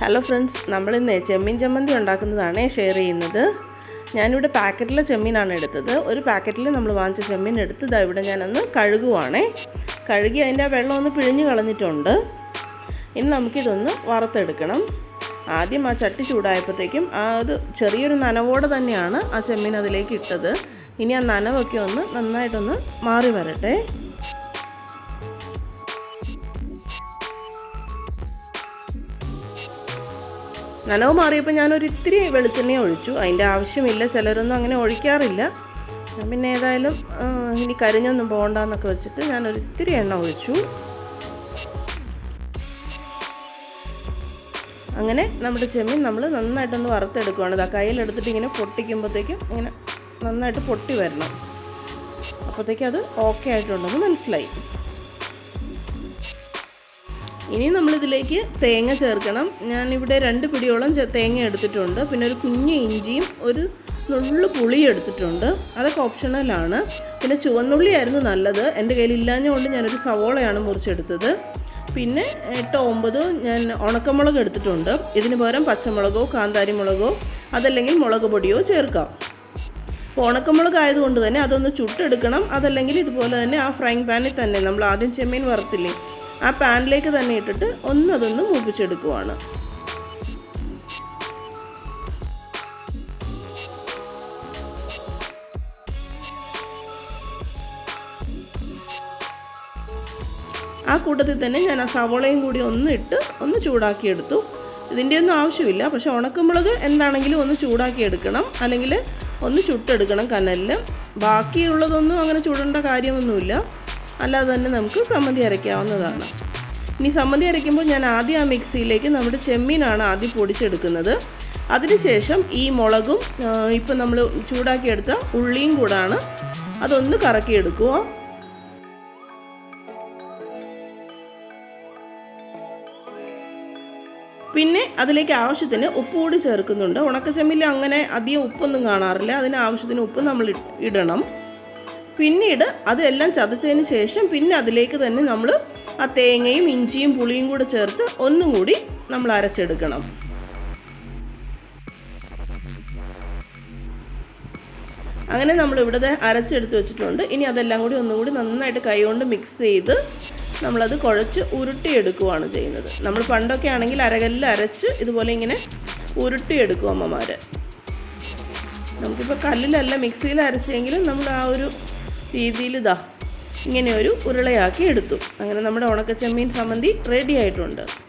Hello friends നമ്മളിന്ന് ചെമ്മീൻ ചമ്മന്തി ഉണ്ടാക്കുന്നതാണ് ഷെയർ ചെയ്യുന്നത്. ഞാനിവിടെ പാക്കറ്റിലെ ചെമ്മീനാണ് എടുത്തത്. ഒരു പാക്കറ്റിൽ നമ്മൾ വാങ്ങിച്ച ചെമ്മീൻ എടുത്ത് ഇതാ ഇവിടെ ഞാനൊന്ന് കഴുകുവാണേ. കഴുകി അതിന്റെ വെള്ളം ഒന്ന് പിഴിഞ്ഞ് കളഞ്ഞിട്ടുണ്ട്. ഇനി നമുക്കിതൊന്ന് വറുത്തെടുക്കണം. ആദ്യം ആ ചട്ടി ചൂടായപ്പോഴത്തേക്കും ആ അത് ചെറിയൊരു നനവോടെ തന്നെയാണ് ആ ചെമ്മീൻ അതിലേക്ക് ഇട്ടത്. ഇനി ആ നനവൊക്കെ ഒന്ന് നന്നായിട്ടൊന്ന് മാറി വരട്ടെ. നനവ് മാറിയപ്പോൾ ഞാനൊരു ഇത്തിരി വെളിച്ചെണ്ണ ഒഴിച്ചു. അതിന്റെ ആവശ്യമില്ല ചിലരൊന്നും അങ്ങനെ ഒഴിക്കാറില്ല. പിന്നെ ഏതായാലും ഇനി കരിഞ്ഞൊന്നും പോകണ്ടെന്നൊക്കെ വെച്ചിട്ട് ഞാനൊരു ഇത്തിരി എണ്ണ ഒഴിച്ചു. അങ്ങനെ നമ്മുടെ ചെമ്മീൻ നമ്മൾ നന്നായിട്ടൊന്ന് വറുത്തെടുക്കുകയാണ്. ഇതാ കയ്യിലെടുത്തിട്ട് ഇങ്ങനെ പൊട്ടിക്കുമ്പോഴത്തേക്കും ഇങ്ങനെ നന്നായിട്ട് പൊട്ടി വരണം. അപ്പോഴത്തേക്കും അത് ഓക്കെ ആയിട്ടുണ്ടെന്ന് മനസ്സിലായി. ഇനി നമ്മളിതിലേക്ക് തേങ്ങ ചേർക്കണം. ഞാനിവിടെ രണ്ട് പിടിയോളം തേങ്ങ എടുത്തിട്ടുണ്ട്. പിന്നെ ഒരു കുഞ്ഞു ഇഞ്ചിയും ഒരു നുള്ളു പുളി എടുത്തിട്ടുണ്ട്. അതൊക്കെ ഓപ്ഷണലാണ് പിന്നെ ചുവന്നുള്ളിയായിരുന്നു നല്ലത്. എന്റെ കയ്യിൽ ഇല്ലാഞ്ഞുകൊണ്ട് ഞാനൊരു സവോളയാണ് മുറിച്ചെടുത്തത്. പിന്നെ എട്ടോ ഒമ്പതോ ഞാൻ ഉണക്കമുളക് എടുത്തിട്ടുണ്ട്. ഇതിന് പകരം പച്ചമുളകോ കാന്താരി മുളകോ അതല്ലെങ്കിൽ മുളക് പൊടിയോ ചേർക്കാം. ഉണക്കമുളക് ആയതുകൊണ്ട് തന്നെ അതൊന്ന് ചുട്ടെടുക്കണം. അതല്ലെങ്കിൽ ഇതുപോലെ തന്നെ ആ ഫ്രൈങ് പാനിൽ തന്നെ. നമ്മൾ ആദ്യം ചെമ്മീൻ വറുത്തില്ലേ? ആ പാനിലേക്ക് തന്നെ ഇട്ടിട്ട് ഒന്ന് അതൊന്ന് മൂപ്പിച്ചെടുക്കുവാണ്. ആ കൂട്ടത്തിൽ തന്നെ ഞാൻ ആ സവോളയും കൂടി ഒന്ന് ഇട്ട് ഒന്ന് ചൂടാക്കിയെടുത്തു. ഇതിന്റെ ഒന്നും ആവശ്യമില്ല. പക്ഷേ ഉണക്കമുളക് എന്താണെങ്കിലും ഒന്ന് ചൂടാക്കി എടുക്കണം അല്ലെങ്കിൽ ഒന്ന് ചുട്ടെടുക്കണം കനലിൽ. ബാക്കിയുള്ളതൊന്നും അങ്ങനെ ചുടേണ്ട കാര്യമൊന്നുമില്ല. അല്ലാതെ തന്നെ നമുക്ക് സമ്മതി അരയ്ക്കാവുന്നതാണ്. ഇനി സമ്മതി അരയ്ക്കുമ്പോൾ ഞാൻ ആദ്യം ആ മിക്സിയിലേക്ക് നമ്മുടെ ചെമ്മീനാണ് ആദ്യം പൊടിച്ചെടുക്കുന്നത്. അതിനുശേഷം ഈ മുളകും ഇപ്പം നമ്മൾ ചൂടാക്കിയെടുത്ത ഉള്ളിയും കൂടാണ് അതൊന്ന് കറക്കിയെടുക്കുക. പിന്നെ അതിലേക്ക് ആവശ്യത്തിന് ഉപ്പ് കൂടി ചേർക്കുന്നുണ്ട്. ഉണക്കച്ചെമ്മിൽ അങ്ങനെ അധികം ഉപ്പൊന്നും കാണാറില്ല. അതിന് ആവശ്യത്തിന് ഉപ്പ് നമ്മൾ ഇടണം. പിന്നീട് അതെല്ലാം ചതച്ചതിന് ശേഷം പിന്നെ അതിലേക്ക് തന്നെ നമ്മൾ ആ തേങ്ങയും ഇഞ്ചിയും പുളിയും കൂടെ ചേർത്ത് ഒന്നും കൂടി നമ്മൾ അരച്ചെടുക്കണം. അങ്ങനെ നമ്മൾ ഇവിടെ അരച്ചെടുത്ത് വെച്ചിട്ടുണ്ട്. ഇനി അതെല്ലാം കൂടി ഒന്നുകൂടി നന്നായിട്ട് കൈകൊണ്ട് മിക്സ് ചെയ്ത് നമ്മളത് കുഴച്ച് ഉരുട്ടിയെടുക്കുവാണ് ചെയ്യുന്നത്. നമ്മൾ പണ്ടൊക്കെ ആണെങ്കിൽ അരകല്ലിൽ അരച്ച് ഇതുപോലെ ഇങ്ങനെ ഉരുട്ടിയെടുക്കും അമ്മമാർ നമുക്കിപ്പോൾ കല്ലിലല്ല മിക്സിയിൽ അരച്ചെങ്കിലും നമ്മൾ ആ ഒരു രീതിയിൽ ഇതാ ഇങ്ങനെ ഒരു ഉരുളയാക്കി എടുത്തു. അങ്ങനെ നമ്മുടെ ഉണക്കച്ചെമ്മീൻ സംബന്ധി റെഡി ആയിട്ടുണ്ട്.